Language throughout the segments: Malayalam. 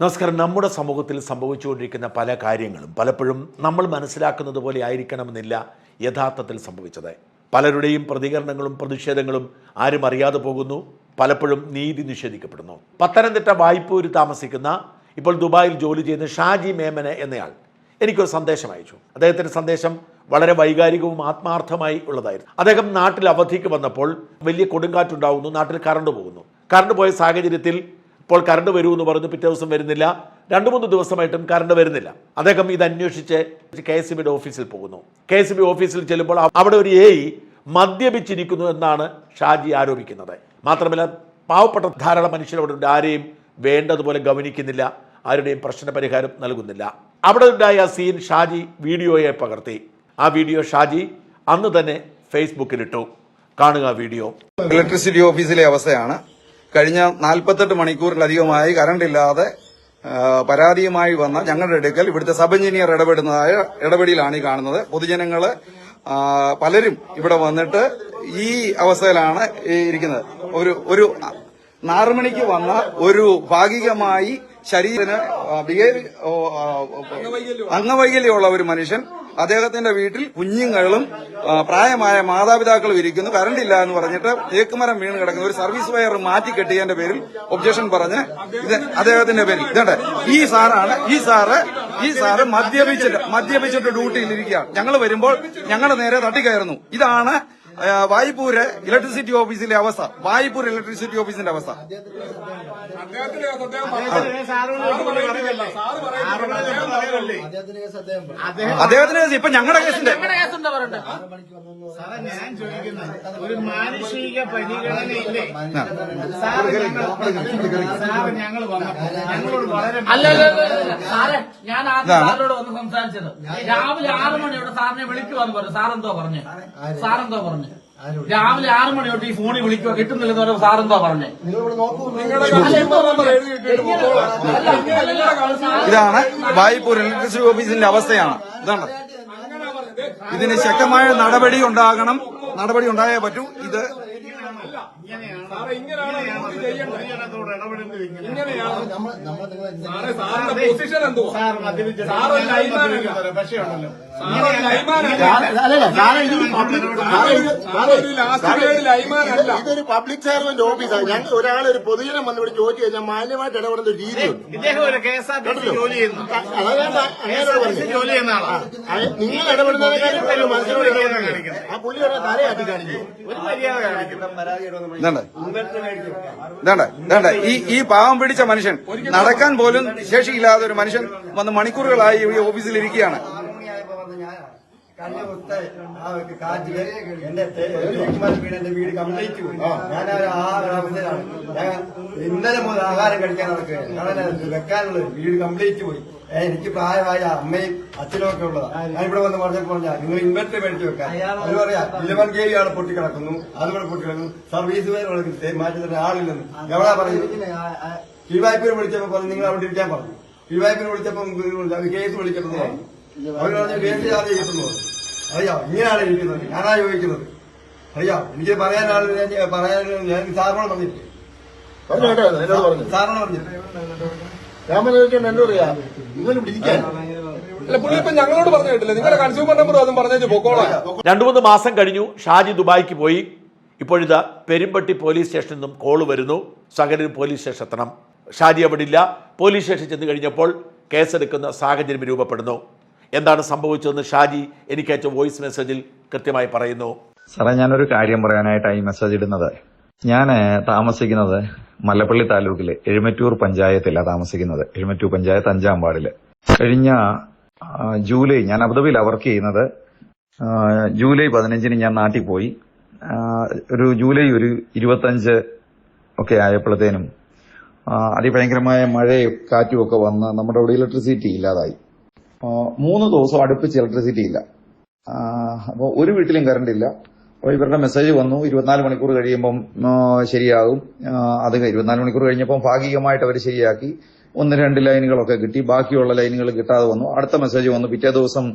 നമസ്കാരം. നമ്മുടെ സമൂഹത്തിൽ സംഭവിച്ചുകൊണ്ടിരിക്കുന്ന പല കാര്യങ്ങളും പലപ്പോഴും നമ്മൾ മനസ്സിലാക്കുന്നത് പോലെ ആയിരിക്കണമെന്നില്ല യഥാർത്ഥത്തിൽ സംഭവിച്ചത്. പലരുടെയും പ്രതികരണങ്ങളും പ്രതിഷേധങ്ങളും ആരും അറിയാതെ പോകുന്നു. പലപ്പോഴും നീതി നിഷേധിക്കപ്പെടുന്നു. പത്തനംതിട്ട വായ്പൂര് താമസിക്കുന്ന ഇപ്പോൾ ദുബായിൽ ജോലി ചെയ്യുന്ന ഷാജി മേമന എന്നയാൾ എനിക്കൊരു സന്ദേശം അയച്ചു. അദ്ദേഹത്തിന്റെ സന്ദേശം വളരെ വൈകാരികവും ആത്മാർത്ഥമായി ഉള്ളതായിരുന്നു. അദ്ദേഹം നാട്ടിൽ അവധിക്ക് വന്നപ്പോൾ വലിയ കൊടുങ്കാറ്റുണ്ടാവുന്നു നാട്ടിൽ കറണ്ട് പോകുന്നു. കറണ്ട് പോയ സാഹചര്യത്തിൽ ഇപ്പോൾ കറണ്ട് വരൂ എന്ന് പറഞ്ഞു പിറ്റേ ദിവസം വരുന്നില്ല. രണ്ട് മൂന്ന് ദിവസമായിട്ടും കറണ്ട് വരുന്നില്ല. അദ്ദേഹം ഇത് അന്വേഷിച്ച് കെ എസ് ബിയുടെ ഓഫീസിൽ പോകുന്നു. കെ എസ് ബി ഓഫീസിൽ ചെല്ലുമ്പോൾ അവിടെ ഒരു എ മദ്യപിച്ചിരിക്കുന്നു എന്നാണ് ഷാജി ആരോപിക്കുന്നത്. മാത്രമല്ല പാവപ്പെട്ട ധാരാളം മനുഷ്യരവിടെ ഉണ്ട്. ആരെയും വേണ്ടതുപോലെ ഗവനിക്കുന്നില്ല. ആരുടെയും പ്രശ്ന പരിഹാരം നൽകുന്നില്ല. അവിടെ ഉണ്ടായ സീൻ ഷാജി വീഡിയോയെ പകർത്തി. ആ വീഡിയോ ഷാജി അന്ന് തന്നെ ഫേസ്ബുക്കിലിട്ടു കാണുക വീഡിയോ. ഇലക്ട്രിസിറ്റി ഓഫീസിലെ അവസ്ഥയാണ്. കഴിഞ്ഞ നാൽപ്പത്തെട്ട് മണിക്കൂറിലധികമായി കറണ്ട് ഇല്ലാതെ ആ, പരാതിയുമായി വന്ന ഞങ്ങളുടെ അടുക്കൽ ഇവിടുത്തെ സബ് എഞ്ചിനീയർ ഇടപെടുന്നതായ ഇടപെടലാണ് ഈ കാണുന്നത്. പൊതുജനങ്ങൾ പലരും ഇവിടെ വന്നിട്ട് ഈ അവസ്ഥയിലാണ് ഇരിക്കുന്നത്. ഒരു ഒരു നാറുമണിക്ക് വന്ന ഒരു ഭാഗികമായി ശരീരത്തിന് ബിഹേവ് അംഗവൈകല്യമുള്ള ഒരു മനുഷ്യൻ അദ്ദേഹത്തിന്റെ വീട്ടിൽ കുഞ്ഞുങ്ങളും പ്രായമായ മാതാപിതാക്കളും ഇരിക്കുന്നു. കറണ്ട് ഇല്ല എന്ന് പറഞ്ഞിട്ട് തേക്കുമരം വീണ് കിടക്കുന്ന. ഒരു സർവീസ് വയർ മാറ്റി കെട്ടിയതിന്റെ പേരിൽ ഒബ്ജക്ഷൻ പറഞ്ഞ് അദ്ദേഹത്തിന്റെ പേരിൽ. ഇതേ ഈ സാറാണ് ഈ സാറ് ഈ സാറ് മദ്യപിച്ചിട്ട് മദ്യപിച്ചിട്ട് ഡ്യൂട്ടിയിൽ ഇരിക്കുകയാണ്. ഞങ്ങൾ വരുമ്പോൾ ഞങ്ങളുടെ നേരെ തട്ടിക്കയറുന്നു. ഇതാണ് വായ്പൂര് ഇലക്ട്രിസിറ്റി ഓഫീസിലെ അവസ്ഥ. വായ്പൂർ ഇലക്ട്രിസിറ്റി ഓഫീസിന്റെ അവസ്ഥ. അദ്ദേഹത്തിന് ഇപ്പൊ ഞങ്ങളുടെ കേസിന്റെ ഒരു മാനുഷിക പരിഗണനയില്ലേ? ഞങ്ങൾ ഞങ്ങളോട് വളരെ. സാറേ ഞാൻ ആദ്യം ഇതാണ്. സാറിനോട് വന്ന് സംസാരിച്ചത്. രാവിലെ ആറ് മണിയോടെ സാറിനെ വിളിക്കുവാന്ന് പറഞ്ഞു. സാറെന്തോ പറഞ്ഞു. സാറെന്തോ പറഞ്ഞു. രാവിലെ ആറു മണി തൊട്ട് ഈ ഫോണിൽ വിളിക്കുക കിട്ടുന്നില്ലെന്ന് പറയുമ്പോൾ സാറെന്താ പറഞ്ഞേ? ഇതാണ്. വായ്പൂർ ഇലക്ട്രിസിറ്റി ഓഫീസിന്റെ അവസ്ഥയാണ്. ഇതാണ്. ഇതിന് ശക്തമായ നടപടി ഉണ്ടാകണം. നടപടി ഉണ്ടായേ പറ്റൂ. ഇത് സാറേ, സാറിന്റെ പൊസിഷൻ എന്തോ സാറ് സാറ് ലാസ്റ്റ് ഗ്രേഡ്. ഇതൊരു പബ്ലിക് സർവന്റ് ഓഫീസാണ് ഞങ്ങൾ ഒരാളൊരു ഒരു പൊതുജനം വന്ന് ഇവിടെ ചോദിച്ചു കഴിഞ്ഞാൽ മാന്യമായിട്ട് ഇടപെടുന്ന ഒരു രീതിയുണ്ട്. ഇദ്ദേഹം ഒരു K S R T C ജോലി ചെയ്യുന്നു. പറഞ്ഞു ജോലി ചെയ്യുന്ന ആളാണ് നിങ്ങൾ ഇടപെടുന്നതിനെക്കാളും വലിയ മനസ്സിനോട് ഇടപെടുന്നത് ആ പുള്ളിയുടെ തലയാട്ടി കാണിക്കും. ഒരു മര്യാദ ഇതാണ്ട് ഈ ഈ പാവം പിടിച്ച മനുഷ്യൻ നടക്കാൻ പോലും ശേഷിയില്ലാതെ ഒരു മനുഷ്യൻ വന്ന് മണിക്കൂറുകളായി ഈ ഓഫീസിൽ ഇരിക്കുകയാണ് വീട് കംപ്ലീറ്റ് പോയി ഞാൻ ആ. ഒരു ഞാൻ ഇന്നലെ മുതൽ ആഹാരം കഴിക്കാൻ നടക്കുകയാണ്. വെക്കാനുള്ള വീട് കംപ്ലീറ്റ് പോയി. എനിക്ക് പ്രായമായ അമ്മയും അച്ഛനും ഒക്കെ ഉള്ളതാണ് ഞാൻ ഇവിടെ വന്ന് പറഞ്ഞപ്പോൾ പറഞ്ഞാൽ നിങ്ങൾ ഇൻവെർട്ടർ മേടിച്ചു വെക്കാൻ. അത് പറയാ ഇലവൻ കെ ആണ് പൊട്ടിക്കിടക്കുന്നു. അതുകൂടെ പൊട്ടിക്കിടക്കുന്നു. സർവീസ് പേര് മാറ്റി തന്നെ ആളില്ലെന്ന്. എവിടാ പറയുന്നത്? ഈ വിളിച്ചപ്പോൾ വിളിച്ചപ്പോ പറഞ്ഞു നിങ്ങൾ അവിടെ ഇരിക്കാൻ പറഞ്ഞു. ഈ വിളിച്ചപ്പോൾ വിളിച്ചപ്പം കേസ് അവർ അവർ പറഞ്ഞു. കേസ് ചാർജ് കിട്ടുന്നു അറിയാം ഇങ്ങനെയാണ് ഇരിക്കുന്നത്. ഞാനാ ചോദിക്കുന്നത്. അറിയാം എനിക്ക് പറയാനാണ് പറയാനുള്ള പറയാൻ ഞാൻ സാറിനോട് പറഞ്ഞിട്ട് പറഞ്ഞു എന്നോട് പറഞ്ഞു. സാറിനോട് പറഞ്ഞിട്ട് ഞാൻ എന്നോട് പറയാ? ഇവന് പിടിക്കാൻ ഞങ്ങളോട് പറഞ്ഞു കേട്ടില്ല? നിങ്ങളുടെ കൺസ്യൂമർ നമ്പർ അതും പറഞ്ഞു പൊക്കോളാം. രണ്ടു മൂന്ന് മാസം കഴിഞ്ഞു ഷാജി ദുബായിക്ക് പോയി. ഇപ്പോഴിതാ പെരുമ്പട്ടി പോലീസ് സ്റ്റേഷനിൽ നിന്നും കോൾ വരുന്നു. സഹകരണ പോലീസ് സ്റ്റേഷൻ എത്തണം. ഷാജി അവിടെ ഇല്ല. പോലീസ് സ്റ്റേഷൻ ചെന്ന് കഴിഞ്ഞപ്പോൾ കേസെടുക്കുന്ന സാഹചര്യം രൂപപ്പെടുന്നു. എന്താണ് സംഭവിച്ചതെന്ന് ഷാജി എനിക്ക് അയച്ച വോയിസ് മെസ്സേജിൽ കൃത്യമായി പറയുന്നു. സാറേ ഞാനൊരു കാര്യം പറയാനായിട്ടാണ് ഈ മെസ്സേജ് ഇടുന്നത്. ഞാൻ താമസിക്കുന്നത് മല്ലപ്പള്ളി താലൂക്കിലെ എഴുമറ്റൂർ പഞ്ചായത്തിലാണ് താമസിക്കുന്നത്. എഴുമറ്റൂർ പഞ്ചായത്ത് അഞ്ചാം വാർഡിൽ. കഴിഞ്ഞ ജൂലൈ ഞാൻ അബുദാബിയിലാണ് വർക്ക് ചെയ്യുന്നത്. ജൂലൈ പതിനഞ്ചിന് ഞാൻ നാട്ടിൽ പോയി. ഒരു ജൂലൈ ഒരു ഇരുപത്തഞ്ച് ഒക്കെ ആയപ്പോഴത്തേനും അതിഭയങ്കരമായ മഴയും കാറ്റും ഒക്കെ വന്ന് നമ്മുടെ അവിടെ ഇലക്ട്രിസിറ്റി ഇല്ലാതായി. മൂന്ന് ദിവസം അടുപ്പിച്ച് ഇലക്ട്രിസിറ്റി ഇല്ല. അപ്പോൾ ഒരു വീട്ടിലും കറണ്ട് ഇല്ല. അപ്പോൾ ഇവരുടെ മെസ്സേജ് വന്നു. ഇരുപത്തിനാല് മണിക്കൂർ കഴിയുമ്പം ശരിയാകും. അത് ഇരുപത്തിനാല് മണിക്കൂർ കഴിഞ്ഞപ്പം ഭാഗികമായിട്ട് അവർ ശരിയാക്കി. ഒന്ന് രണ്ട് ലൈനുകളൊക്കെ കിട്ടി. ബാക്കിയുള്ള ലൈനുകൾ കിട്ടാതെ വന്നു. അടുത്ത മെസ്സേജ് വന്നു. പിറ്റേ ദിവസം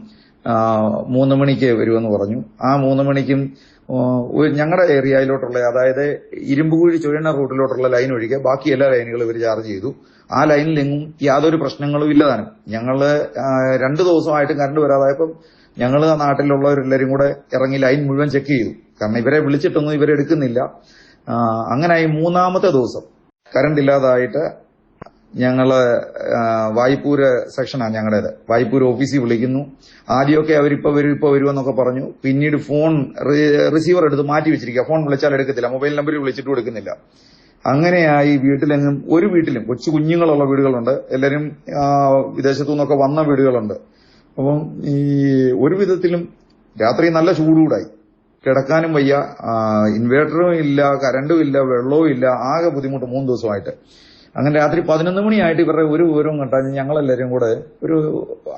മൂന്ന് മണിക്ക് വരുമെന്ന് പറഞ്ഞു. ആ മൂന്ന് മണിക്കും ഞങ്ങളുടെ ഏരിയയിലോട്ടുള്ള അതായത് ഇരുമ്പുകുഴി ചുഴണ റൂട്ടിലോട്ടുള്ള ലൈൻ ഒഴികെ ബാക്കി എല്ലാ ലൈനുകളും ഇവർ ചാർജ് ചെയ്തു. ആ ലൈനിലെങ്ങും യാതൊരു പ്രശ്നങ്ങളും ഇല്ലതാണ് ഞങ്ങൾ രണ്ടു ദിവസമായിട്ട് കറണ്ട് വരാതായപ്പം ഞങ്ങൾ നാട്ടിലുള്ളവരെല്ലാരും കൂടെ ഇറങ്ങി ലൈൻ മുഴുവൻ ചെക്ക് ചെയ്തു. കാരണം ഇവരെ വിളിച്ചിട്ടൊന്നും ഇവരെ എടുക്കുന്നില്ല. അങ്ങനെ അങ്ങനായി മൂന്നാമത്തെ ദിവസം കറണ്ട് ഇല്ലാതായിട്ട് ഞങ്ങൾ ആ, വായ്പൂര് സെക്ഷനാണ് ഞങ്ങളുടേത്. വായ്പൂര് ഓഫീസിൽ വിളിക്കുന്നു. ആദ്യമൊക്കെ അവരിപ്പോ വരും ഇപ്പൊ വരുമെന്നൊക്കെ പറഞ്ഞു. പിന്നീട് ഫോൺ റിസീവർ എടുത്ത് മാറ്റി വെച്ചിരിക്കുക. ഫോൺ വിളിച്ചാൽ എടുക്കത്തില്ല. മൊബൈൽ നമ്പറിൽ വിളിച്ചിട്ടും എടുക്കുന്നില്ല അങ്ങനെയായി വീട്ടിലെങ്ങും ഒരു വീട്ടിലും കൊച്ചു കുഞ്ഞുങ്ങളുള്ള വീടുകളുണ്ട്. എല്ലാവരും വിദേശത്തു നിന്നൊക്കെ വന്ന വീടുകളുണ്ട്. അപ്പം ഈ ഒരു വിധത്തിലും രാത്രി നല്ല ചൂടുകൂടായി കിടക്കാനും വയ്യ. ഇൻവേർട്ടറും ഇല്ല കരണ്ടും ഇല്ല വെള്ളവും ഇല്ല ആകെ ബുദ്ധിമുട്ട് മൂന്ന് ദിവസമായിട്ട്. അങ്ങനെ രാത്രി പതിനൊന്ന് മണിയായിട്ട് ഇവരുടെ ഒരു വിവരവും കണ്ടാൽ ഞങ്ങളെല്ലാവരും കൂടെ ഒരു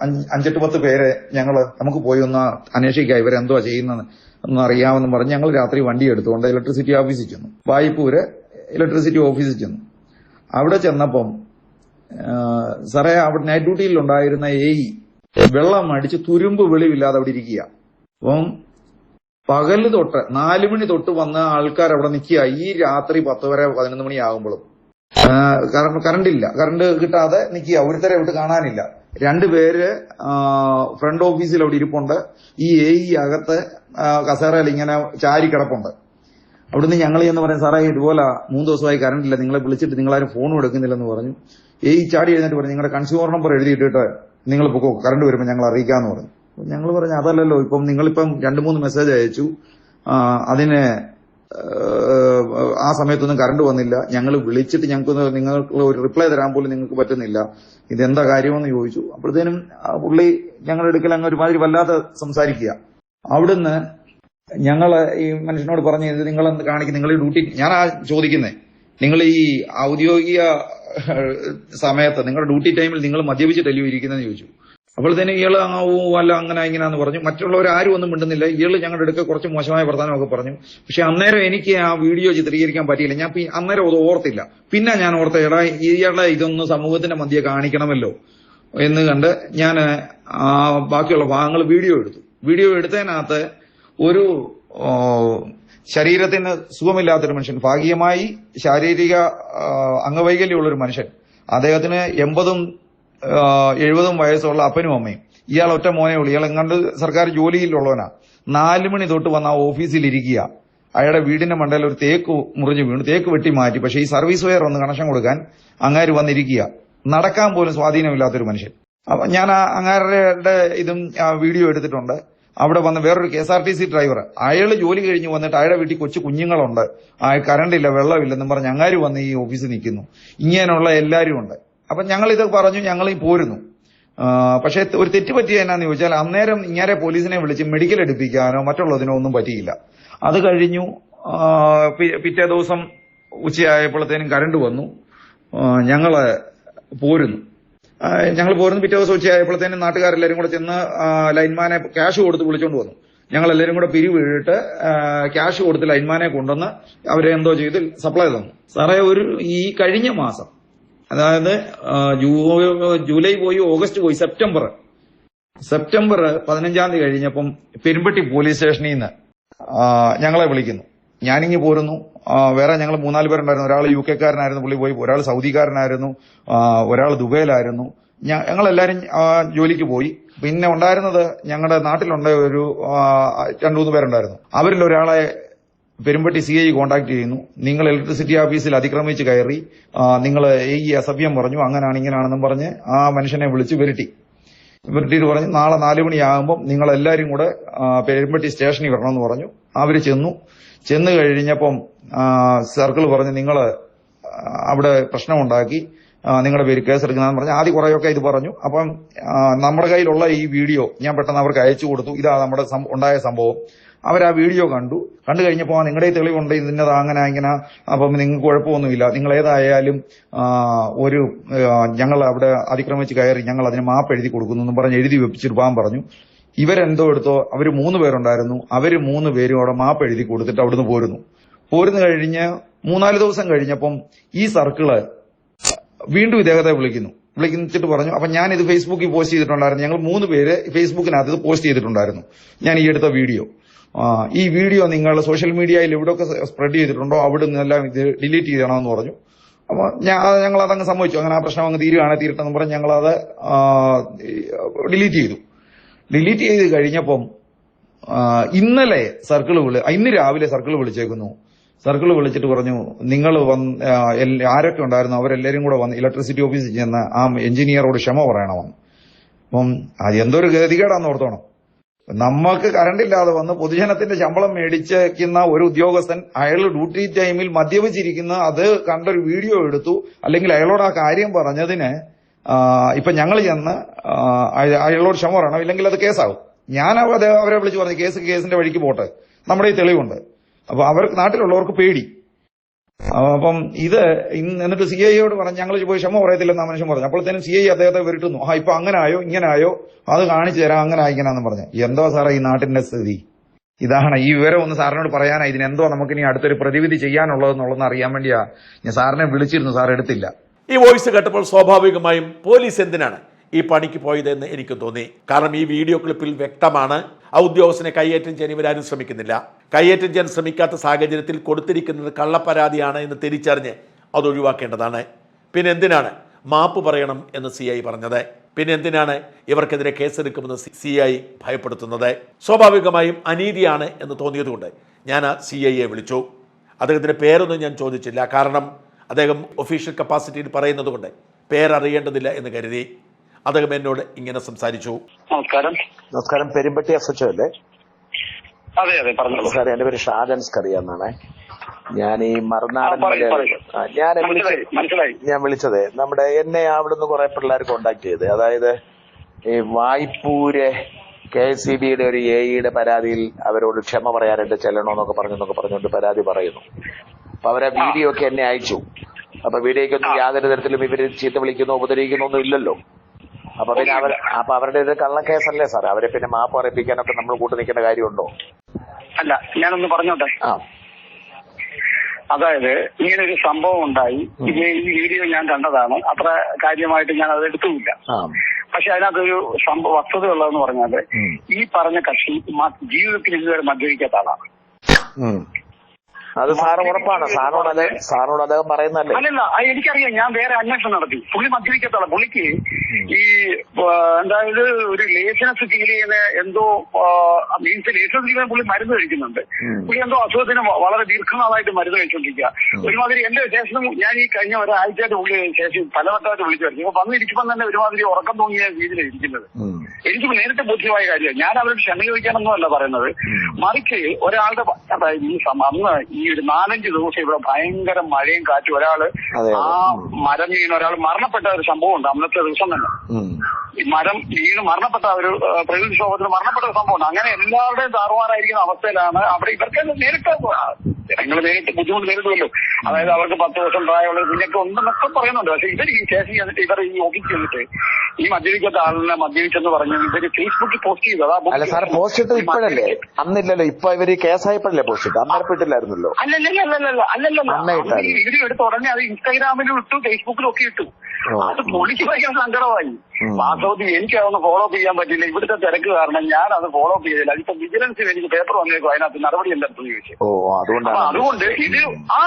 അഞ്ച്- അഞ്ചെട്ട് പത്ത് പേരെ ഞങ്ങൾ നമുക്ക് പോയി ഒന്ന് അന്വേഷിക്കാം ഇവരെന്തോ ചെയ്യുന്നത് ഒന്ന് അറിയാമെന്ന് പറഞ്ഞ് ഞങ്ങൾ രാത്രി വണ്ടി എടുത്തുകൊണ്ട് ഇലക്ട്രിസിറ്റി ഓഫീസിൽ ചെന്നു. വായ്പൂര് ഇലക്ട്രിസിറ്റി ഓഫീസിൽ ചെന്നു. അവിടെ ചെന്നപ്പം സാറേ അവിടെ നൈറ്റ് ഡ്യൂട്ടിയിൽ ഉണ്ടായിരുന്ന ഏയി വെള്ളം അടിച്ച് തുരുമ്പ് വെളിവില്ലാതെ അവിടെ ഇരിക്കുക. അപ്പം പകൽ തൊട്ട് നാലു മണി തൊട്ട് വന്ന ആൾക്കാർ അവിടെ നിൽക്കുക ഈ രാത്രി പത്ത് വരെ പതിനൊന്ന് മണിയാകുമ്പോഴും കാരണം കറണ്ട് ഇല്ല. കറണ്ട് കിട്ടാതെ നിൽക്കുക. ഒരുത്തരെ അവിടെ കാണാനില്ല. രണ്ടുപേര് ഫ്രണ്ട് ഓഫീസിൽ അവിടെ ഇരിപ്പുണ്ട്. ഈ എ ഇ അകത്ത് ആ, കസേരയിൽ ഇങ്ങനെ ചാരി കിടപ്പുണ്ട്. അവിടുന്ന് ഞങ്ങൾ എന്ന് പറയും സാറേ ഇതുപോലെ മൂന്ന് ദിവസമായി കറണ്ട് ഇല്ല. നിങ്ങളെ വിളിച്ചിട്ട് നിങ്ങളാരും ഫോണും എടുക്കുന്നില്ലെന്ന് പറഞ്ഞു. എ ഇ ചാടി എഴുന്നേറ്റ് പറഞ്ഞു. നിങ്ങളുടെ കൺസ്യൂമർ നമ്പർ എഴുതിയിട്ടിട്ട് നിങ്ങൾ പൊക്കോ കറണ്ട് വരുമ്പോൾ ഞങ്ങൾ അറിയിക്കാന്ന് പറഞ്ഞു. ഞങ്ങൾ പറഞ്ഞു അതല്ലല്ലോ ഇപ്പം നിങ്ങളിപ്പം രണ്ട് മൂന്ന് മെസ്സേജ് അയച്ചു. അതിനെ ആ സമയത്തൊന്നും കറണ്ട് വന്നില്ല. ഞങ്ങൾ വിളിച്ചിട്ട് ഞങ്ങൾക്ക് നിങ്ങൾക്ക് ഒരു റിപ്ലൈ തരാൻ പോലും നിങ്ങൾക്ക് പറ്റുന്നില്ല. ഇതെന്താ കാര്യമെന്ന് ചോദിച്ചു. അപ്പോഴത്തേനും പുള്ളി ഞങ്ങളുടെ അടുക്കൽ അങ്ങ് ഒരുമാതിരി വല്ലാതെ സംസാരിക്കുക. അവിടുന്ന് ഞങ്ങൾ ഈ മനുഷ്യനോട് പറഞ്ഞു ഇത് നിങ്ങൾ കാണിക്കും നിങ്ങൾ ഈ ഡ്യൂട്ടി ഞാൻ ആ ചോദിക്കുന്നേ. നിങ്ങൾ ഈ ഔദ്യോഗിക സമയത്ത് നിങ്ങളുടെ ഡ്യൂട്ടി ടൈമിൽ നിങ്ങൾ മദ്യപിച്ചിട്ടല്ലയോ ഇരിക്കുന്നതെന്ന് ചോദിച്ചു. അപ്പോഴത്തേനും ഇയാൾ അങ്ങ് ഓ അല്ല അങ്ങനെ ഇങ്ങനെയാന്ന് പറഞ്ഞു. മറ്റുള്ളവർ ആരും ഒന്നും മിണ്ടുന്നില്ല. ഇയാൾ ഞങ്ങളുടെ അടുക്ക കുറച്ച് മോശമായ പ്രധാനമൊക്കെ പറഞ്ഞു. പക്ഷെ അന്നേരം എനിക്ക് ആ വീഡിയോ ചിത്രീകരിക്കാൻ പറ്റിയില്ല. ഞാൻ അന്നേരം അത് ഓർത്തില്ല. പിന്നെ ഞാൻ ഓർത്ത എടാ ഇയാളെ ഇതൊന്ന് സമൂഹത്തിന്റെ മധ്യ കാണിക്കണമല്ലോ എന്ന് കണ്ട് ഞാൻ ആ ബാക്കിയുള്ള ഭാഗങ്ങൾ വീഡിയോ എടുത്തു. വീഡിയോ എടുത്തതിനകത്ത് ഒരു ശരീരത്തിന് സുഖമില്ലാത്തൊരു മനുഷ്യൻ ഭാഗികമായി ശാരീരിക അംഗവൈകല്യമുള്ളൊരു മനുഷ്യൻ അദ്ദേഹത്തിന് എൺപതും എഴുപതും വയസ്സുള്ള അപ്പനും അമ്മയും. ഇയാൾ ഒറ്റ മോനെ ഉള്ളൂ. ഇയാൾ എങ്ങാണ്ട് സർക്കാർ ജോലിയിലുള്ളവനാ. നാലു മണി തൊട്ട് വന്ന് ആ ഓഫീസിൽ ഇരിക്കുക അയാളുടെ വീടിന്റെ മണ്ടയിൽ ഒരു തേക്ക് മുറിഞ്ഞു വീണു. തേക്ക് വെട്ടി മാറ്റി. പക്ഷേ ഈ സർവീസ് വെയർ ഒന്ന് കണക്ഷൻ കൊടുക്കാൻ അങ്ങാര് വന്നിരിക്കുക. നടക്കാൻ പോലും സ്വാധീനമില്ലാത്തൊരു മനുഷ്യൻ. അപ്പൊ ഞാൻ അങ്ങാരുടെ ഇതും വീഡിയോ എടുത്തിട്ടുണ്ട്. അവിടെ വന്ന വേറൊരു K S R T C driver അയാൾ ജോലി കഴിഞ്ഞ് വന്നിട്ട് അയാളുടെ വീട്ടിൽ കൊച്ചു കുഞ്ഞുങ്ങളുണ്ട്. ആ കറണ്ടില്ല വെള്ളമില്ലെന്നും പറഞ്ഞ് അങ്ങാര് വന്ന് ഈ ഓഫീസിൽ നിൽക്കുന്നു. ഇങ്ങനെയുള്ള എല്ലാവരും ഉണ്ട്. അപ്പൊ ഞങ്ങൾ ഇത് പറഞ്ഞു ഞങ്ങൾ ഈ പോരുന്നു പക്ഷെ ഒരു തെറ്റ് പറ്റിയ എന്നാന്ന് ചോദിച്ചാൽ അന്നേരം ഇങ്ങനെ പോലീസിനെ വിളിച്ച് മെഡിക്കൽ എടുപ്പിക്കാനോ മറ്റുള്ളതിനോ ഒന്നും പറ്റിയില്ല. അത് കഴിഞ്ഞു പിറ്റേ ദിവസം ഉച്ചയായപ്പോഴത്തേനും കരണ്ട് വന്നു. ഞങ്ങൾ പോരുന്നു. ഞങ്ങൾ പോരുന്ന പിറ്റേ ദിവസം ഉച്ചയായപ്പോഴത്തേനും നാട്ടുകാരെല്ലാവരും കൂടെ ചെന്ന് ലൈൻമാനെ ക്യാഷ് കൊടുത്ത് വിളിച്ചോണ്ട് വന്നു. ഞങ്ങൾ എല്ലാവരും കൂടെ പിരിവിട്ട് ക്യാഷ് കൊടുത്ത് ലൈൻമാനെ കൊണ്ടുവന്ന് അവരെ എന്തോ ചെയ്ത് സപ്ലൈ തന്നു. സാറേ ഒരു ഈ കഴിഞ്ഞ മാസം അതായത് ജൂലൈ പോയി ഓഗസ്റ്റ് പോയി സെപ്റ്റംബർ. സെപ്റ്റംബർ പതിനഞ്ചാം തീയതി കഴിഞ്ഞപ്പം പെരുമ്പട്ടി പോലീസ് സ്റ്റേഷനിൽ നിന്ന് ഞങ്ങളെ വിളിക്കുന്നു. ഞാനിങ്ങി പോരുന്നു. വേറെ ഞങ്ങൾ മൂന്നാൽ പേരുണ്ടായിരുന്നു. ഒരാൾ യു കെക്കാരനായിരുന്നു പുള്ളി പോയി. ഒരാൾ സൗദിക്കാരനായിരുന്നു. ഒരാൾ ദുബൈയിലായിരുന്നു. ഞങ്ങളെല്ലാവരും ജോലിക്ക് പോയി. പിന്നെ ഉണ്ടായിരുന്നത് ഞങ്ങളുടെ നാട്ടിലുണ്ട ഒരു രണ്ടു മൂന്ന് പേരുണ്ടായിരുന്നു. അവരിൽ ഒരാളെ പെരുമ്പട്ടി സി ഐ കോൺടാക്ട് ചെയ്യുന്നു. നിങ്ങൾ ഇലക്ട്രിസിറ്റി ഓഫീസിൽ അതിക്രമിച്ച് കയറി നിങ്ങൾ ഈ അസഭ്യം പറഞ്ഞു അങ്ങനാണ് ഇങ്ങനാണെന്നും പറഞ്ഞ് ആ മനുഷ്യനെ വിളിച്ച് വരുത്തി ഇവരുടെ പറഞ്ഞു നാളെ നാല് മണിയാകുമ്പോൾ നിങ്ങൾ കൂടെ പെരുമ്പട്ടി സ്റ്റേഷനിൽ വരണമെന്ന് പറഞ്ഞു. അവർ ചെന്നു. ചെന്ന് കഴിഞ്ഞപ്പം സർക്കിൾ പറഞ്ഞ് നിങ്ങൾ അവിടെ പ്രശ്നമുണ്ടാക്കി നിങ്ങളുടെ പേര് കേസെടുക്കുന്നതെന്ന് പറഞ്ഞു ആദ്യം കുറേയൊക്കെ ഇത് പറഞ്ഞു. അപ്പം നമ്മുടെ കയ്യിലുള്ള ഈ വീഡിയോ ഞാൻ പെട്ടെന്ന് അവർക്ക് അയച്ചു കൊടുത്തു. ഇതാ നമ്മുടെ ഉണ്ടായ സംഭവം. അവർ ആ വീഡിയോ കണ്ടു. കണ്ടു കഴിഞ്ഞപ്പോൾ നിങ്ങളുടെ തെളിവുണ്ട് ഇതിന്റെ അങ്ങനെ അങ്ങനെ അപ്പം നിങ്ങൾക്ക് കുഴപ്പമൊന്നുമില്ല. നിങ്ങൾ ഏതായാലും ഒരു ഞങ്ങൾ അവിടെ അതിക്രമിച്ച് കയറി ഞങ്ങൾ അതിന് മാപ്പ് എഴുതി കൊടുക്കുന്നു എന്നും പറഞ്ഞ് എഴുതി വെപ്പിച്ചിട്ട് പോകാൻ പറഞ്ഞു. ഇവരെന്തോ എടുത്തോ അവർ മൂന്ന് പേരുണ്ടായിരുന്നു. അവർ മൂന്ന് പേരും അവിടെ മാപ്പ് എഴുതി കൊടുത്തിട്ട് അവിടുന്ന് പോരുന്നു. പോരുന്നു കഴിഞ്ഞ് മൂന്നാൽ ദിവസം കഴിഞ്ഞപ്പം ഈ സർക്കിൾ വീണ്ടും ഇദ്ദേഹത്തെ വിളിക്കുന്നു. വിളിച്ചിട്ട് പറഞ്ഞു അപ്പൊ ഞാൻ ഇത് ഫേസ്ബുക്കിൽ പോസ്റ്റ് ചെയ്തിട്ടുണ്ടായിരുന്നു. ഞങ്ങൾ മൂന്ന് പേര് ഫേസ്ബുക്കിനകത്ത് ഇത് പോസ്റ്റ് ചെയ്തിട്ടുണ്ടായിരുന്നു. ഞാൻ ഈ എടുത്ത വീഡിയോ. ഈ വീഡിയോ നിങ്ങൾ സോഷ്യൽ മീഡിയയിൽ എവിടെയൊക്കെ സ്പ്രെഡ് ചെയ്തിട്ടുണ്ടോ അവിടെ നിന്നെല്ലാം ഇത് ഡിലീറ്റ് ചെയ്യണമെന്ന് പറഞ്ഞു. അപ്പൊ ഞങ്ങൾ അതങ്ങ് സമ്മതിച്ചു. അങ്ങനെ ആ പ്രശ്നം അങ്ങ് തീരുകയാണ് തീരട്ടെന്ന് പറഞ്ഞ് ഞങ്ങളത് ഡിലീറ്റ് ചെയ്തു. ഡിലീറ്റ് ചെയ്ത് കഴിഞ്ഞപ്പം ഇന്നലെ സർക്കിൾ വിളി ഇന്ന് രാവിലെ സർക്കിൾ വിളിച്ചേക്കുന്നു. സർക്കിൾ വിളിച്ചിട്ട് പറഞ്ഞു നിങ്ങൾ വന്ന് ആരൊക്കെ ഉണ്ടായിരുന്നു? അവരെല്ലാരും കൂടെ വന്ന് ഇലക്ട്രിസിറ്റി ഓഫീസിൽ ചെന്ന് ആ എഞ്ചിനീയറോട് ക്ഷമ പറയണമെന്ന് അപ്പം അത് എന്തൊരു ഗതികേടാന്ന് ഓർത്തോണം. നമുക്ക് കറണ്ട് ഇല്ലാതെ വന്ന് പൊതുജനത്തിന്റെ ശമ്പളം മേടിച്ചേക്കുന്ന ഒരു ഉദ്യോഗസ്ഥൻ അയാൾ ഡ്യൂട്ടി ടൈമിൽ മദ്യപിച്ചിരിക്കുന്ന. അത് കണ്ടൊരു വീഡിയോ എടുത്തു. അല്ലെങ്കിൽ അയാളോട് ആ കാര്യം പറഞ്ഞതിന് ഇപ്പൊ ഞങ്ങൾ ചെന്ന് അയാളോട് ക്ഷമ പറയണം. ഇല്ലെങ്കിൽ അത് കേസാവും ഞാൻ അവരെ വിളിച്ച് പറഞ്ഞു കേസ് കേസിന്റെ വഴിക്ക് പോട്ടെ. നമ്മുടെ ഈ തെളിവുണ്ട്. അപ്പൊ അവർക്ക് നാട്ടിലുള്ളവർക്ക് പേടി. അപ്പം ഇത് എന്നിട്ട് സി ഐയോട് പറഞ്ഞു ഞങ്ങൾ പോയി ക്ഷമ പറയത്തില്ലെന്ന് ആ മനുഷ്യൻ പറഞ്ഞു. അപ്പോഴത്തേനും സി ഐ അദ്ദേഹത്തെ വരുട്ടുന്നു ആ ഇപ്പൊ അങ്ങനെ ആയോ ഇങ്ങനെ ആയോ അത് കാണിച്ചു തരാം അങ്ങനെ ആയിക്കണമെന്ന് പറഞ്ഞു. എന്തോ സാറേ ഈ നാട്ടിന്റെ സ്ഥിതി? ഇതാണ് ഈ വിവരം ഒന്ന് സാറിനോട് പറയാനാ ഇതിനെന്തോ നമുക്ക് ഇനി അടുത്തൊരു പ്രതിവിധി ചെയ്യാനുള്ളതെന്നുള്ളതെന്ന് അറിയാൻ വേണ്ടിയാ ഞാൻ സാറിനെ വിളിച്ചിരുന്നു. സാർ എടുത്തില്ല. ഈ വോയിസ് കേട്ടപ്പോൾ സ്വാഭാവികമായും പോലീസ് എന്തിനാണ് ഈ പണിക്ക് പോയതെന്ന് എനിക്ക് തോന്നി. കാരണം ഈ വീഡിയോ ക്ലിപ്പിൽ വ്യക്തമാണ് ആ ഉദ്യോഗസ്ഥനെ കൈയേറ്റം ചെയ്യാൻ ഇവരാരും ശ്രമിക്കുന്നില്ല. കൈയേറ്റം ചെയ്യാൻ ശ്രമിക്കാത്ത സാഹചര്യത്തിൽ കൊടുത്തിരിക്കുന്നത് കള്ളപ്പരാതിയാണ് എന്ന് തിരിച്ചറിഞ്ഞ് അത് ഒഴിവാക്കേണ്ടതാണ്. പിന്നെ എന്തിനാണ് മാപ്പ് പറയണം എന്ന് സി ഐ പറഞ്ഞത്? പിന്നെ എന്തിനാണ് ഇവർക്കെതിരെ കേസെടുക്കുമെന്ന് സി ഐ ഭയപ്പെടുത്തുന്നത്? സ്വാഭാവികമായും അനീതിയാണ് എന്ന് തോന്നിയതുകൊണ്ട് ഞാൻ ആ സി ഐയെ വിളിച്ചു. അദ്ദേഹത്തിന്റെ പേരൊന്നും ഞാൻ ചോദിച്ചില്ല. കാരണം അദ്ദേഹം ഒഫീഷ്യൽ കപ്പാസിറ്റിയിൽ പറയുന്നത് കൊണ്ട് പേരറിയേണ്ടതില്ല എന്ന് കരുതി അദ്ദേഹം എന്നോട് ഇങ്ങനെ സംസാരിച്ചു. നമസ്കാരം. നമസ്കാരം. പെരുമ്പട്ടി എസ് എച്ച് അല്ലേ? അതെ അതെ പറഞ്ഞു സാറേ എന്റെ പേര് ഷാജൻ സ്കറിയ എന്നാണ്. ഞാൻ ഈ മറുനാടൻ ഞാൻ ഞാൻ വിളിച്ചത് നമ്മുടെ എന്നെ അവിടുന്ന് കുറെ പിള്ളേർ കോണ്ടാക്ട് ചെയ്ത്. അതായത് ഈ വായ്പൂര് കെ എസ് സി ബിയുടെ ഒരു എ ഇയുടെ പരാതിയിൽ അവരോട് ക്ഷമ പറയാനായിട്ട് ചെല്ലണമെന്നൊക്കെ പറഞ്ഞെന്നൊക്കെ പറഞ്ഞുകൊണ്ട് പരാതി പറയുന്നു. അപ്പൊ അവരെ വീഡിയോ ഒക്കെ എന്നെ അയച്ചു. അപ്പൊ വീഡിയോക്കൊന്നും യാതൊരു തരത്തിലും ഇവർ ചീത്ത വിളിക്കുന്നോ ഉപദ്രവിക്കുന്നോ ഒന്നും ഇല്ലല്ലോ. അപ്പൊ പിന്നെ അവർ അപ്പൊ അവരുടെ ഇത് കള്ളക്കേസല്ലേ സാർ അവരെ പിന്നെ മാപ്പ് അറിയിപ്പിക്കാനൊക്കെ നമ്മൾ കൂട്ടു നിൽക്കേണ്ട കാര്യമുണ്ടോ? അല്ല ഞാനൊന്ന് പറഞ്ഞോട്ടെ? ആ. അതായത് ഇങ്ങനെ ഒരു സംഭവം ഉണ്ടായി. ഇത് ഈ വീഡിയോ ഞാൻ കണ്ടതാണ്. അത്ര കാര്യമായിട്ട് ഞാൻ അത് എടുത്തുമില്ല. പക്ഷെ അതിനകത്തൊരു സംഭവ വസ്തുത ഉള്ളതെന്ന് പറഞ്ഞാൽ ഈ പറഞ്ഞ കക്ഷി ജീവിതത്തിൽ ഇതുവരെ മദ്യപിക്കാത്ത ആളാണ്. അത് സാറ് ഉറപ്പാണ്. സാറിനോട് അതെ സാറിനോട് അദ്ദേഹം പറയുന്നല്ലേ അല്ലല്ല എനിക്കറിയാം. ഞാൻ വേറെ അന്വേഷണം നടത്തി. പുള്ളി മദ്യപിക്കത്തോളം പുള്ളിക്ക് ഈ എന്തായത് ഒരു ലേസനസ് ഫീൽ ചെയ്യുന്ന എന്തോ മീൻസ് ലേസനസ് ഫീൽ പുള്ളി മരുന്ന് കഴിക്കുന്നുണ്ട്. പുള്ളി എന്തോ അസുഖത്തിന് വളരെ ദീർഘനാളായിട്ട് മരുന്ന് കഴിച്ചുകൊണ്ടിരിക്കുക ഒരുമാതിരി എന്റെ ശേഷം ഞാൻ ഈ കഴിഞ്ഞ ഒരാഴ്ചയായിട്ട് പുള്ളി ശേഷം പലവട്ടമായിട്ട് വിളിച്ചു വരുന്നു. വന്നിരിക്കുമ്പോൾ തന്നെ ഒരുമാതിരി ഉറക്കം തോന്നിയ രീതിയിലാണ് ഇരിക്കുന്നത്. എനിക്ക് നേരിട്ട് ബോധ്യമായ കാര്യമാണ്. ഞാൻ അവരോട് ക്ഷമ ചോദിക്കാനൊന്നും അല്ല പറയുന്നത് മറിച്ച് ഒരാളുടെ അതായത് ഈ അന്ന് ഈ ഒരു നാലഞ്ച് ദിവസം ഇവിടെ ഭയങ്കര മഴയും കാറ്റും ഒരാൾ. ആ മരം വീണ് ഒരാൾ മരണപ്പെട്ട ഒരു സംഭവം ഉണ്ട് അന്നത്തെ ദിവസം തന്നെ. ഈ മരം വീണ് മരണപ്പെട്ട ഒരു പ്രകൃതിക്ഷോഭത്തിന് മരണപ്പെട്ട ഒരു സംഭവം ഉണ്ട് അങ്ങനെ എല്ലാവരുടെയും താറുമാറായിരിക്കുന്ന അവസ്ഥയിലാണ് അവിടെ ഇവർക്ക് നേരിട്ട് ജനങ്ങൾ നേരിട്ട് ബുദ്ധിമുട്ട് നേരിടുമല്ലോ അതായത് അവർക്ക് പത്ത് വർഷം പ്രായമുള്ള കുഞ്ഞൊക്കെ ഉണ്ടെന്നൊക്കെ പറയുന്നുണ്ട്. പക്ഷെ ഇവർ ഈ ശേഷം ചെന്നിട്ട് ഇവർ ഈ ഓഫീസ് ചെന്നിട്ട് ഈ മദ്യപിക്കാത്ത ആളിനെ മദ്യപിച്ചെന്ന് പറഞ്ഞു ഇവർ ഫേസ്ബുക്കിൽ പോസ്റ്റ് ചെയ്തു. അതാ അല്ല സാർ പോസ്റ്റ് ഇട്ടത് ഇപ്പോഴല്ലേ? അന്നില്ലല്ലോ. ഇപ്പൊ ഇവർ കേസായപ്പോഴല്ലേ പോസ്റ്റ് ഇട്ടത്? അന്നേരം ഇട്ടില്ലായിരുന്നല്ലോ. അല്ലല്ലോ അല്ലല്ലോ ഈ വീഡിയോ എടുത്ത് ഉടനെ അത് ഇൻസ്റ്റാഗ്രാമിലും ഇട്ടു ഫേസ്ബുക്കിലും ഒക്കെ ഇട്ടു. അത് പുള്ളിക്ക് ഭയങ്കര സങ്കടമായി. വാസ്തവത്തിൽ എനിക്ക് അതൊന്ന് ഫോളോ അപ്പ് ചെയ്യാൻ പറ്റില്ല ഇവിടുത്തെ തിരക്ക് കാരണം ഞാൻ അത് ഫോളോ അപ്പ് ചെയ്തില്ല. അതിപ്പോ വിജിലൻസിൽ എനിക്ക് പേപ്പർ വന്നേക്കും. അതിനകത്ത് നടപടി എന്താണെന്ന് ചോദിച്ചു. അതുകൊണ്ട് ഇത് ആ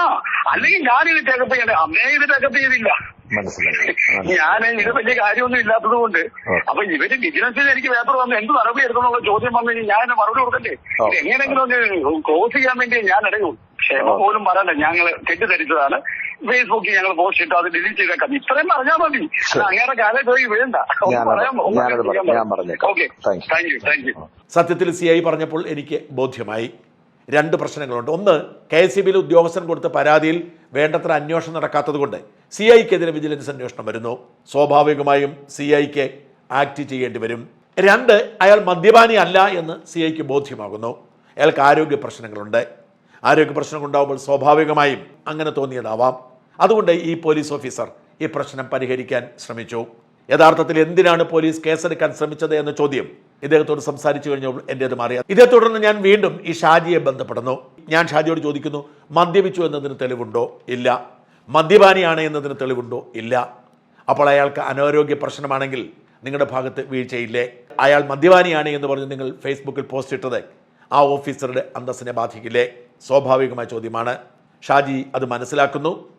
അല്ലെങ്കിൽ ഞാൻ ഇത് ടേക്കപ്പ് ചെയ്യണ്ടേ. അമ്മയെ ഇത് ടേക്കപ്പ് ചെയ്തില്ല. മനസ്സിലായി. ഞാൻ ഇത് വലിയ കാര്യമൊന്നും ഇല്ലാത്തത് കൊണ്ട്. അപ്പൊ ഇവർ വിജിലൻസിൽ എനിക്ക് പേപ്പർ വന്ന് എന്ത് നടപടി എടുക്കുന്നുള്ള ചോദ്യം വന്നു കഴിഞ്ഞാൽ ഞാൻ മറുപടി കൊടുക്കണ്ടേ. എങ്ങനെയെങ്കിലും ഒന്ന് ക്ലോസ് ചെയ്യാൻ വേണ്ടി ഞാൻ ഇടയുള്ളൂ ക്ഷമ പോലും പറയണ്ട. ഞങ്ങൾ തെറ്റിദ്ധരിച്ചതാണ്. ഫേസ്ബുക്കിൽ ഞങ്ങൾ പോസ്റ്റ് ഇട്ടു അത് ഡിലീറ്റ് ചെയ്തേക്കാം. ഇത്രയും പറഞ്ഞാൽ മതി. അങ്ങനെ അങ്ങേറെ കാലം പോയി വേണ്ട. Okay. Thank you thank you സത്യത്തിൽ സി ഐ പറഞ്ഞപ്പോൾ എനിക്ക് ബോധ്യമായി. രണ്ട് പ്രശ്നങ്ങളുണ്ട്. ഒന്ന് കെ എസ് സി ബിയിൽ ഉദ്യോഗസ്ഥൻ കൊടുത്ത പരാതിയിൽ വേണ്ടത്ര അന്വേഷണം നടക്കാത്തതുകൊണ്ട് സി ഐക്കെതിരെ വിജിലൻസ് അന്വേഷണം വരുന്നു. സ്വാഭാവികമായും സി ഐക്ക് ആക്ട് ചെയ്യേണ്ടി വരും. രണ്ട് അയാൾ മദ്യപാനി അല്ല എന്ന് സി ഐക്ക് ബോധ്യമാകുന്നു. അയാൾക്ക് ആരോഗ്യ പ്രശ്നങ്ങളുണ്ട്. ആരോഗ്യ പ്രശ്നങ്ങൾ ഉണ്ടാകുമ്പോൾ സ്വാഭാവികമായും അങ്ങനെ തോന്നിയതാവാം. അതുകൊണ്ട് ഈ പോലീസ് ഓഫീസർ ഈ പ്രശ്നം പരിഹരിക്കാൻ ശ്രമിച്ചു. യഥാർത്ഥത്തിൽ എന്തിനാണ് പോലീസ് കേസെടുക്കാൻ ശ്രമിച്ചത് എന്ന ചോദ്യം ഇദ്ദേഹത്തോട് സംസാരിച്ചു കഴിഞ്ഞപ്പോൾ എന്റേത് മാറിയ ഇതേ തുടർന്ന് ഞാൻ വീണ്ടും ഈ ഷാജിയെ ബന്ധപ്പെടുന്നു. ഞാൻ ഷാജിയോട് ചോദിക്കുന്നു മദ്യപിച്ചു എന്നതിന് തെളിവുണ്ടോ? ഇല്ല. മദ്യപാനിയാണ് എന്നതിന് തെളിവുണ്ടോ? ഇല്ല. അപ്പോൾ അയാൾക്ക് അനാരോഗ്യ പ്രശ്നമാണെങ്കിൽ നിങ്ങളുടെ ഭാഗത്ത് വീഴ്ചയില്ലേ? അയാൾ മദ്യപാനിയാണ് എന്ന് പറഞ്ഞ് നിങ്ങൾ ഫേസ്ബുക്കിൽ പോസ്റ്റ് ഇട്ടത് ആ ഓഫീസറുടെ അന്തസ്സിനെ ബാധിക്കില്ലേ? സ്വാഭാവികമായ ചോദ്യമാണ്. ഷാജി അത് മനസ്സിലാക്കുന്നു.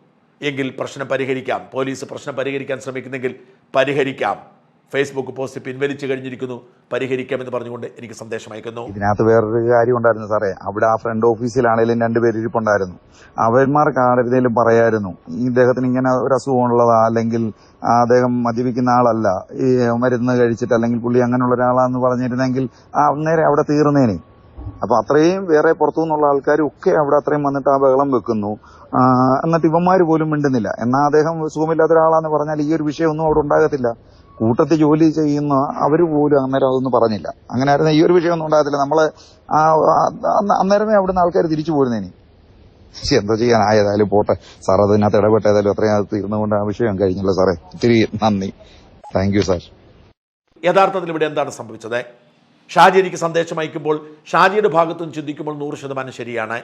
എങ്കിൽ പ്രശ്നം പരിഹരിക്കാം. പോലീസ് പ്രശ്നം പരിഹരിക്കാൻ ശ്രമിക്കുന്നെങ്കിൽ പരിഹരിക്കാം. ഫേസ്ബുക്ക് പോസ്റ്റ് പിൻവലിച്ചു കഴിഞ്ഞിരിക്കുന്നു. പരിഹരിക്കാമെന്ന് പറഞ്ഞുകൊണ്ട് എനിക്ക് സന്ദേശം അയക്കുന്നു. ഇതിനകത്ത് വേറൊരു കാര്യം ഉണ്ടായിരുന്നു സാറേ. അവിടെ ആ ഫ്രണ്ട് ഓഫീസിലാണെങ്കിലും രണ്ടുപേര് ഇരിപ്പുണ്ടായിരുന്നു. അവന്മാർക്ക് ആരുടെയും പറയായിരുന്നു? ഇദ്ദേഹത്തിന് ഇങ്ങനെ ഒരു അസുഖമുള്ളതാ അല്ലെങ്കിൽ അദ്ദേഹം മദ്യപിക്കുന്ന ആളല്ല? ഈ മരുന്ന് കഴിച്ചിട്ട് അല്ലെങ്കിൽ പുള്ളി അങ്ങനെയുള്ള ഒരാളാന്ന് പറഞ്ഞിരുന്നെങ്കിൽ അന്നേരം അവിടെ തീർന്നേനെ. അപ്പൊ അത്രയും വേറെ പുറത്തു നിന്നുള്ള ആൾക്കാരും ഒക്കെ അവിടെ അത്രയും വന്നിട്ട് ആ ബഹളം വെക്കുന്നു. എന്നിട്ട് ഇവന്മാർ പോലും മിണ്ടുന്നില്ല. എന്നാൽ അദ്ദേഹം സുഖമില്ലാത്ത ഒരാളാന്ന് പറഞ്ഞാൽ ഈ ഒരു വിഷയമൊന്നും അവിടെ ഉണ്ടാകത്തില്ല. കൂട്ടത്തിൽ ജോലി ചെയ്യുന്ന അവർ പോലും അന്നേരം അതൊന്നും പറഞ്ഞില്ല. അങ്ങനെ ആയിരുന്നു ഈ ഒരു വിഷയമൊന്നും ഉണ്ടാകത്തില്ല. നമ്മൾ അന്നേരമേ അവിടെ അന്ന് അന്നേരമേ അവിടുന്ന് ആൾക്കാർ തിരിച്ചു പോരുന്നേനി. ശ്ശെ, എന്തോ ചെയ്യാൻ? ആയതായാലും പോട്ടെ. സാർ അതിനകത്ത് ഇടപെട്ട ഏതായാലും അത്രയും അത് തീർന്നുകൊണ്ട് ആ വിഷയം കഴിഞ്ഞല്ലോ സാറേ. ഒത്തിരി നന്ദി. താങ്ക് യു സാർ യഥാർത്ഥത്തിൽ ഇവിടെ എന്താണ് സംഭവിച്ചത്? ഷാജി എനിക്ക് സന്ദേശം അയക്കുമ്പോൾ ഷാജിയുടെ ഭാഗത്തുനിന്ന് ചിന്തിക്കുമ്പോൾ നൂറ് ശതമാനം ശരിയാണ്.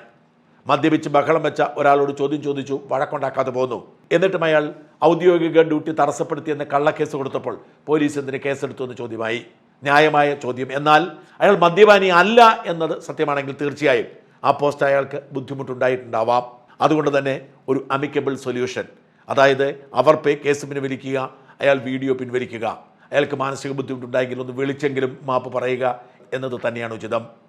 മദ്യപിച്ച് ബഹളം വെച്ച ഒരാളോട് ചോദ്യം ചോദിച്ചു വഴക്കുണ്ടാക്കാതെ പോന്നു. എന്നിട്ടും അയാൾ ഔദ്യോഗിക ഡ്യൂട്ടി തടസ്സപ്പെടുത്തിയെന്ന് കള്ളക്കേസ് കൊടുത്തപ്പോൾ പോലീസ് എന്തിന് കേസെടുത്തു എന്ന് ചോദ്യമായി. ന്യായമായ ചോദ്യം. എന്നാൽ അയാൾ മദ്യപാനി അല്ല എന്നത് സത്യമാണെങ്കിൽ തീർച്ചയായും ആ പോസ്റ്റ് അയാൾക്ക് ബുദ്ധിമുട്ടുണ്ടായിട്ടുണ്ടാവാം. അതുകൊണ്ട് തന്നെ ഒരു അമിക്കബിൾ സൊല്യൂഷൻ. അതായത് അവർ പേ കേസ് പിൻവലിക്കുക അയാൾ വീഡിയോ പിൻവലിക്കുക. അയാൾക്ക് മാനസിക ബുദ്ധിമുട്ടുണ്ടായെങ്കിൽ ഒന്ന് വിളിച്ചെങ്കിലും മാപ്പ് പറയുക എന്നത് തന്നെയാണ് ഉചിതം.